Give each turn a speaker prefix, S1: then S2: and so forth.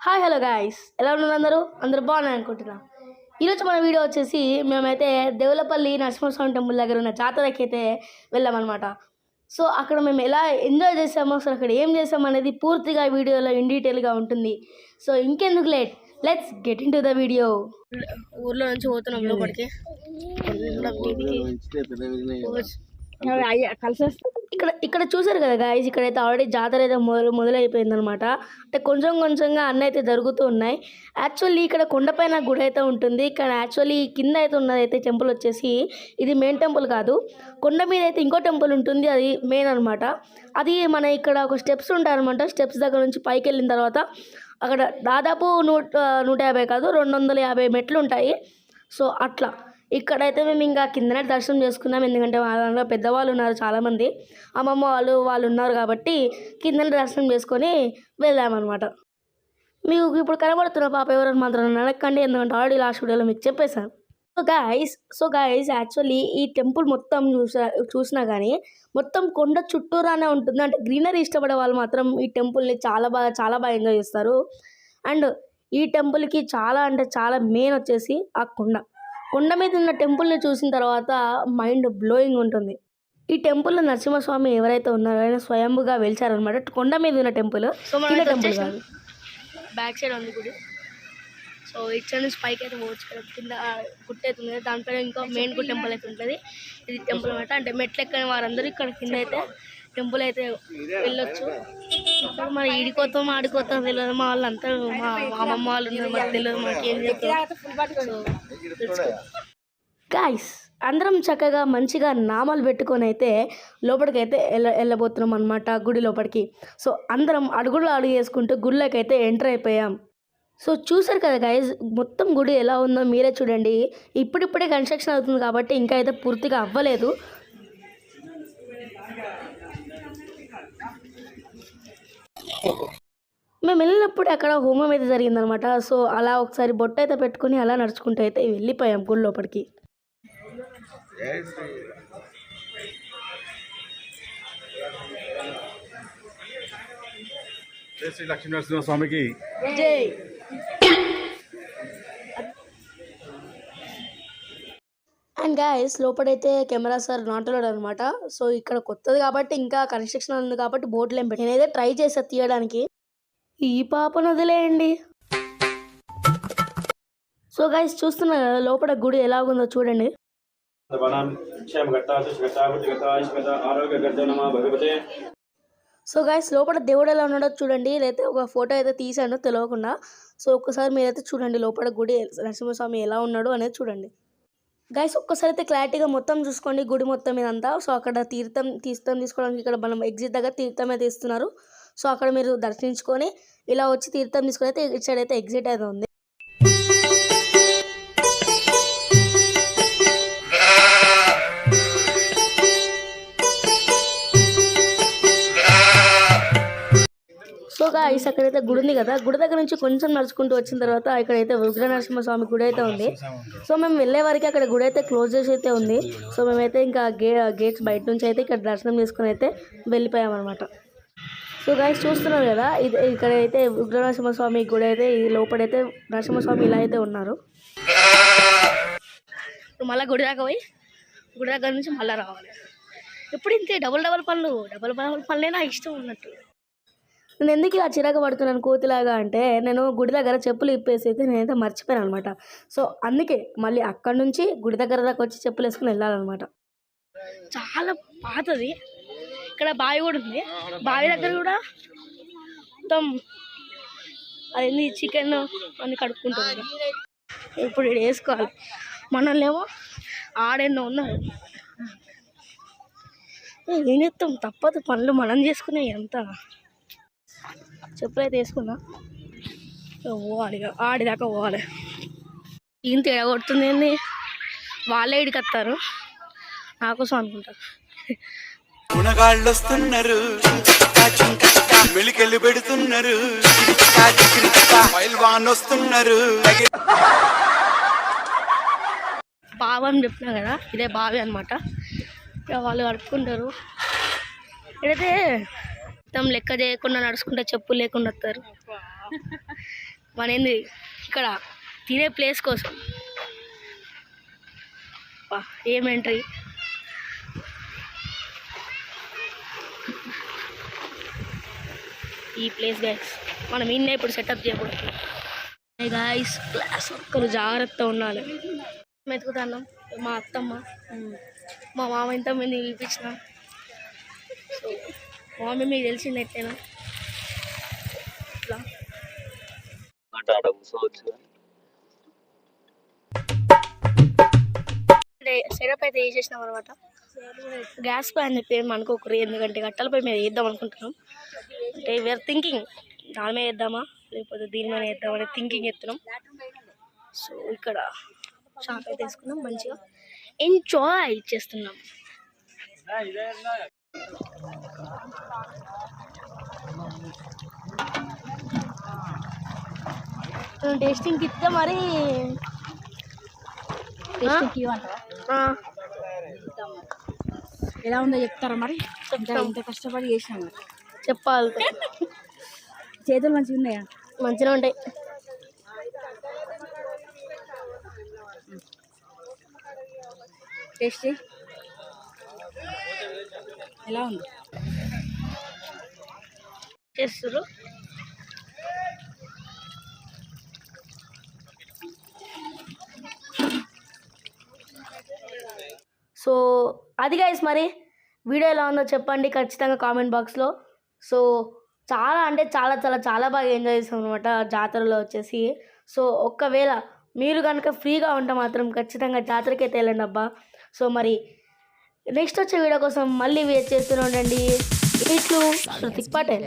S1: Hi hello guys ఎలా ఉన్నారు అందరూ? అందరూ బాగున్నారు అనుకుంటున్నా. ఈరోజు మన వీడియో వచ్చేసి మేమైతే దేవులపల్లి నరసింహస్వామి టెంపుల్ దగ్గర ఉన్న జాతరకి అయితే వెళ్ళామన్నమాట. సో అక్కడ మేము ఎలా ఎంజాయ్ చేసామో అసలు అక్కడ ఏం చేసాం అనేది పూర్తిగా వీడియోలో ఇన్ డీటెయిల్గా ఉంటుంది. సో ఇంకెందుకు late let's get into the video ఊర్లో నుంచి పోతున్నాం లోపలికి. ఇక్కడ ఇక్కడ చూసారు కదా గాయస్ ఇక్కడైతే ఆల్రెడీ జాతర అయితే మొదలు మొదలైపోయింది అనమాట అంటే కొంచెం కొంచెంగా అన్నీ అయితే జరుగుతూ ఉన్నాయి. యాక్చువల్లీ ఇక్కడ కొండపైన గుడి అయితే ఉంటుంది. కానీ యాక్చువల్లీ కింద అయితే ఉన్నది అయితే టెంపుల్ వచ్చేసి ఇది మెయిన్ టెంపుల్ కాదు. కొండ మీద అయితే ఇంకో టెంపుల్ ఉంటుంది. అది మెయిన్ అనమాట అది మన ఇక్కడ ఒక స్టెప్స్ ఉంటాయి అనమాట స్టెప్స్ దగ్గర నుంచి పైకి వెళ్ళిన తర్వాత అక్కడ దాదాపు నూట నూట యాభై కాదు రెండు వందల యాభై మెట్లు ఉంటాయి. సో అట్లా. ఇక్కడైతే మేము ఇంకా కిందనే దర్శనం చేసుకున్నాం ఎందుకంటే మా దాంట్లో పెద్దవాళ్ళు ఉన్నారు చాలామంది. అమ్మమ్మ వాళ్ళు వాళ్ళు ఉన్నారు కాబట్టి కిందనే దర్శనం చేసుకొని వెళ్దామన్నమాట. మీకు ఇప్పుడు కనబడుతున్న పాప ఎవరైనా మాత్రం నడకండి ఎందుకంటే ఆల్రెడీ లాస్ట్ వీడియోలో మీకు చెప్పేశాను so guys so guys actually ఈ టెంపుల్ మొత్తం చూసా చూసినా కానీ మొత్తం కొండ చుట్టూరానే ఉంటుంది. అంటే గ్రీనరీ ఇష్టపడే వాళ్ళు మాత్రం ఈ టెంపుల్ని చాలా బాగా చాలా బాగా ఎంజాయ్ చేస్తారు. అండ్ ఈ టెంపుల్కి చాలా అంటే చాలా మెయిన్ వచ్చేసి ఆ కొండ. కొండ మీద ఉన్న టెంపుల్ని చూసిన తర్వాత మైండ్ బ్లోయింగ్ ఉంటుంది. ఈ టెంపుల్లో నరసింహస్వామి ఎవరైతే ఉన్నారో ఆయన స్వయంభుగా వెలిచారనమాట కొండ మీద ఉన్న టెంపుల్ కింద టెంపుల్ కాదు. బ్యాక్ సైడ్ ఉంది గుడి. సో ఇటు నుంచి పైకి అయితే పోవచ్చు కదా కింద గుట్ట అయితే ఉంది దానిపైన ఇంకా మెయిన్ గుడి టెంపుల్ అయితే ఉంటుంది. ఇది టెంపుల్ అనమాట అంటే మెట్లు ఎక్కని వారందరూ ఇక్కడ కింద అయితే టెంపుల్ అయితే వెళ్ళొచ్చు. ఇక్కడ మన ఈడికోతాం ఆడికోతాం తెలియదు. మా వాళ్ళు అంతా మా అమ్మమ్మ వాళ్ళు ఉన్నారు మాకు తెలియదు మాకు ఏం గాయస్ అందరం చక్కగా మంచిగా నామాలు పెట్టుకొని అయితే లోపలికి అయితే వెళ్ళ వెళ్ళబోతున్నాం అనమాట గుడి లోపలికి. సో అందరం అడుగులు అడుగు వేసుకుంటూ గుడిలోకి అయితే ఎంటర్ అయిపోయాం. సో చూసారు కదా గైజ్ మొత్తం గుడి ఎలా ఉందో మీరే చూడండి. ఇప్పుడిప్పుడే కన్స్ట్రక్షన్ అవుతుంది కాబట్టి ఇంకా అయితే పూర్తిగా అవ్వలేదు. మేము వెళ్ళినప్పుడు అక్కడ హోమం అయితే జరిగిందనమాట. సో అలా ఒకసారి బొట్టు అయితే పెట్టుకుని అలా నడుచుకుంటూ అయితే వెళ్ళిపోయాం గుడి లోపలికి.
S2: శ్రీ లక్ష్మీ నరసింహ స్వామికి.
S1: జై. గాయస్ లోపలైతే కెమెరా సార్ నాటున్నాడు అనమాట సో ఇక్కడ కొత్తది కాబట్టి ఇంకా కన్స్ట్రక్షన్ ఉంది కాబట్టి బోర్డులు ఏం పెట్టి నేనైతే ట్రై చేసా తీయడానికి. ఈ పాపను వదిలేయండి సో గైస్ చూస్తున్నారు కదా లోపల గుడి ఎలా ఉందో చూడండి సో గైస్ లోపల దేవుడు ఎలా ఉన్నాడో చూడండి. లేకపోతే ఒక ఫోటో అయితే తీసాను తెలియకుండా సో ఒక్కసారి మీరైతే చూడండి లోపల గుడి నరసింహస్వామి ఎలా ఉన్నాడు అనేది చూడండి. గైస్ ఒక్కసారి అయితే క్లారిటీగా మొత్తం చూసుకోండి గుడి మొత్తం ఇదంతా. సో అక్కడ తీర్థం తీర్థం తీసుకోవడానికి ఇక్కడ మనం ఎగ్జిట్ దగ్గర తీర్థం అయితే ఇస్తున్నారు. సో అక్కడ మీరు దర్శించుకొని ఇలా వచ్చి తీర్థం తీసుకొని అయితే ఇటు సైడ్ అయితే ఎగ్జిట్ అయితే ఉంది. గైస్ అక్కడైతే గుడి ఉంది కదా. గుడి దగ్గర నుంచి కొంచెం నడుచుకుంటూ వచ్చిన తర్వాత ఇక్కడైతే ఉగ్ర నరసింహస్వామి గుడి అయితే ఉంది. సో మేము వెళ్ళే వరకు అక్కడ గుడి అయితే క్లోజ్ చేసి అయితే ఉంది. సో మేమైతే ఇంకా గే గేట్స్ బయట నుంచి అయితే ఇక్కడ దర్శనం చేసుకుని అయితే వెళ్ళిపోయామన్నమాట. సో గాయస్ చూస్తున్నారు కదా ఇది ఇక్కడ అయితే ఉగ్ర నరసింహస్వామి గుడి అయితే ఈ లోపలైతే నరసింహస్వామి ఇలా అయితే ఉన్నారు. మళ్ళీ గుడి దాకా పోయి గుడి దగ్గర నుంచి మళ్ళీ రావాలి. ఎప్పుడు ఇంతే డబుల్ డబుల్ పనులు. డబుల్ డబుల్ పనులే నాకు ఇష్టం ఉన్నట్టు. నేను ఎందుకు ఇలా చిరాకు పడుతున్నాను కోతిలాగా అంటే నేను గుడి దగ్గర చెప్పులు ఇప్పేసి అయితే నేనైతే మర్చిపోయాను అనమాట. సో అందుకే మళ్ళీ అక్కడి నుంచి గుడి దగ్గర దాకా వచ్చి చెప్పులు వేసుకుని వెళ్ళాలన్నమాట. చాలా పాతది. ఇక్కడ బావి కూడా ఉంది. బావి దగ్గర కూడా మొత్తం అదేంది చికెన్ అన్ని కడుక్కుంటుంది ఇప్పుడు ఇక్కడ వేసుకోవాలి. మనల్నేమో ఆడెన్నో ఉన్నారు. ఏ, ఏం చేస్తాం తప్పదు. పనులు మనం చేసుకునే ఎంత చెప్పులు అయితే వేసుకున్నా పోవాలి ఆడిదాకా పోవాలి. ఈయన తేడా కొడుతుంది ఏంది? వాళ్ళే ఇడికి వస్తారు నా కోసం అనుకుంటారు.
S3: గుణగాళ్ళు వస్తున్నారు మెలికెళ్ళి పెడుతున్నారు. వస్తున్నారు
S1: బావి అని చెప్పినా కదా ఇదే బావి అనమాట ఇక వాళ్ళు కడుక్కుంటారు. ఇదైతే మొత్తం లెక్క చేయకుండా నడుచుకుంటే చెప్పులు లేకుండా వస్తారు. మన ఏంది? ఇక్కడ తినే ప్లేస్ కోసం. వా, ఏం ఎంట్రీ? ఈ ప్లేస్ గైస్ మనం ఇన్నే ఇప్పుడు సెటప్ చేయకూడదు. గాయస్ క్లాస్ ఒక్కరు జాగ్రత్త ఉండాలి. మెతుకుతాన్నాం మా అత్తమ్మ మా మామ ఇంతమంది పిలిపించినాం. సో మమ్మీ మీకు తెలిసింది ఎట్లయినా. ఇట్లా సెటప్ అయితే చేసేసినాం అనమాట గ్యాస్ పై అని చెప్పి అనుకోకరు ఎందుకంటే కట్టెలపై మీద వేద్దాం అనుకుంటున్నాం. అంటే వీఆర్ థింకింగ్ దాని మీద వేద్దామా? లేకపోతే దీని మీద వేద్దామని థింకింగ్ ఎత్తున్నాం సో ఇక్కడ షాప్ అయితే వేసుకున్నాం మంచిగా ఎంజాయ్ చేస్తున్నాం. టేస్టింగ్ ఇస్తే మరి
S4: ఎలా ఉందో చెప్తారా మరి. ఇంత కష్టపడి చేసినాము
S1: చెప్పాలి.
S4: చేతులు మంచిగా ఉన్నాయా?
S1: మంచిగా ఉంటాయి.
S4: టేస్ట్. ఎలా ఉంది?
S1: చేస్తారు సో అది గైస్ మరి. వీడియో ఎలా ఉందో చెప్పండి ఖచ్చితంగా కామెంట్ బాక్స్లో సో చాలా అంటే చాలా చాలా చాలా బాగా ఎంజాయ్ చేస్తాం అనమాట జాతరలో వచ్చేసి. సో ఒక్కవేళ మీరు కనుక ఫ్రీగా ఉంటే మాత్రం ఖచ్చితంగా జాతరకి అయితే వెళ్ళండి అబ్బా. సో మరి నెక్స్ట్ వచ్చే వీడియో కోసం మళ్ళీ వెయిట్ చేస్తూనే ఉండండి. ఇట్లు శృతిక్ పటేల్.